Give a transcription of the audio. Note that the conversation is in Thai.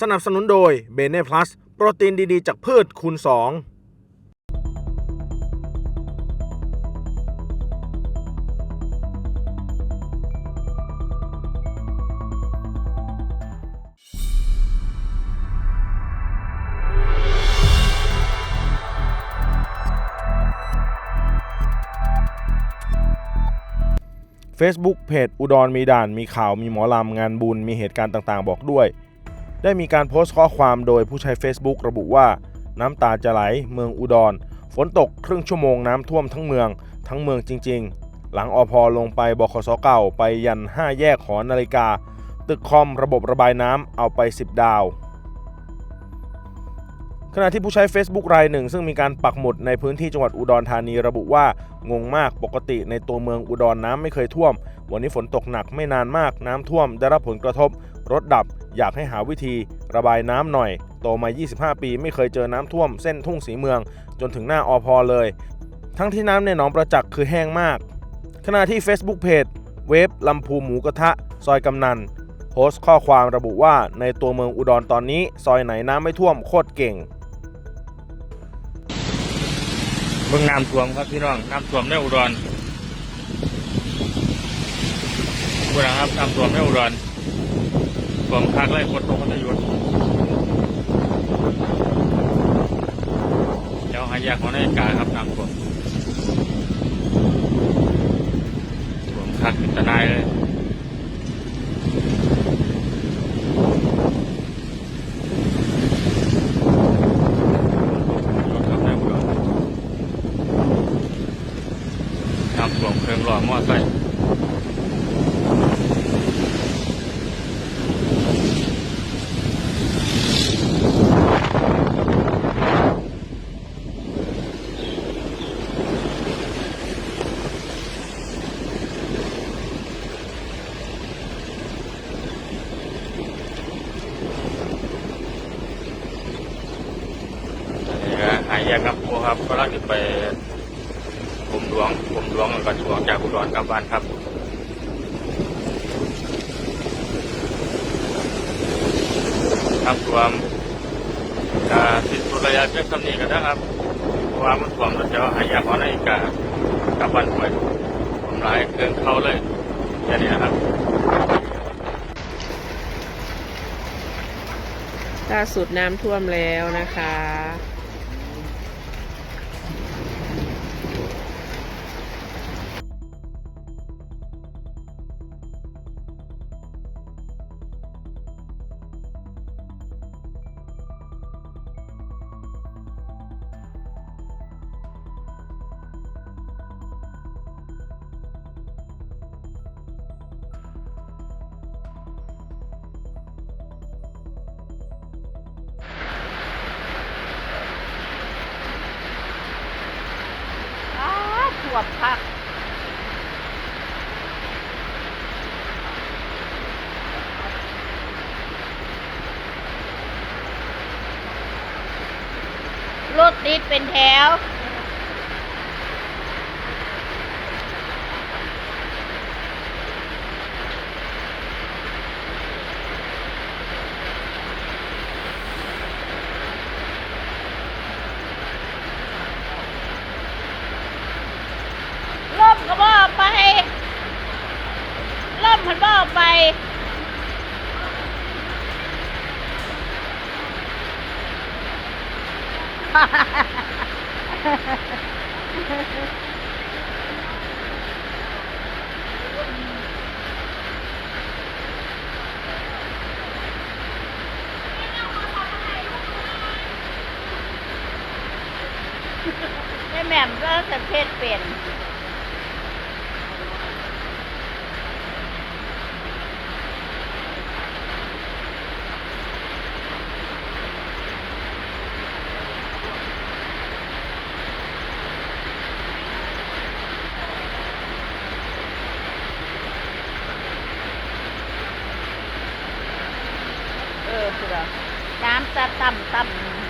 สนับสนุนโดยเบเน่พลัสโปรตีนดีๆ จากพืชคูณ2 Facebook เพจอุดรมีด่าน มีข่าว มีหมอลำ งานบุญ มีเหตุการณ์ต่างๆ บอกด้วย ได้มีการโพสต์ข้อความโดยผู้ใช้ Facebook ระบุว่า น้ำตาจะไหล เมืองอุดร ฝนตกครึ่งชั่วโมงน้ำท่วมทั้งเมือง ทั้งเมืองจริง ๆ หลังอพอลงไปบขสเก่าไปยัน 5 แยกหอนาฬิกา ตึกคอมระบบระบายน้ำเอาไป 10 ดาว ขณะที่ผู้ใช้ Facebook รายหนึ่ง ซึ่งมีการปักหมุดในพื้นที่จังหวัดอุดรธานีระบุว่างงมากปกติในตัวเมืองอุดรน้ำไม่เคยท่วม วันนี้ฝนตกหนักไม่นานมากน้ำท่วมได้รับผลกระทบรถดับ อยากให้หาวิธีระบายน้ำหน่อย โตมา 25 ปีไม่เคยเจอน้ำท่วมเส้นทุ่งสีเมือง จนถึงหน้าอพอเลย ทั้งที่น้ำในหนองประจักษ์คือแห้งมาก ขณะที่ Facebook เพจเวฟลำพูหมูกระทะ ซอยกำนัน โพสต์ข้อความระบุว่าในตัวเมืองอุดรตอนนี้ ซอยไหนน้ำไม่ท่วมโคตรเก่งเบิ่งน้ำท่วมครับพี่น้องน้ำท่วมในอุดรบุรีครับน้ำท่วมในอุดร ท่วมคักเลยฝนตกพัทยุเดี๋ยวหายากของนาฬิกาครับน้ำท่วมท่วมคักอันตรายเลยรถครับในอุดรน้ำท่วมเครื่องหล่อมอไซค์ แยกครับพวกครับก็ลังจะไปผมหลวงผมหลวงแล้วก็ช่วงจากอุดรกลับบ้านครับครับรวมอ่าติดสุดระยะเพียงคำนี้กันนะครับเพราะว่ามันท่วมแล้วจะหายากกว่านาฬิกากลับบ้านป่วยผมหลายเครื่องเข้าเลยแค่นี้นะครับล่าสุดน้ำท่วมแล้วนะคะาวขวบพักรถติดเป็นแถว ล่มก็บออกไป ล่มมันบออกไป แม่แหม่มก็สังเพศเปลี่ยน เออคือน้ำจะ ต่ำต่ำ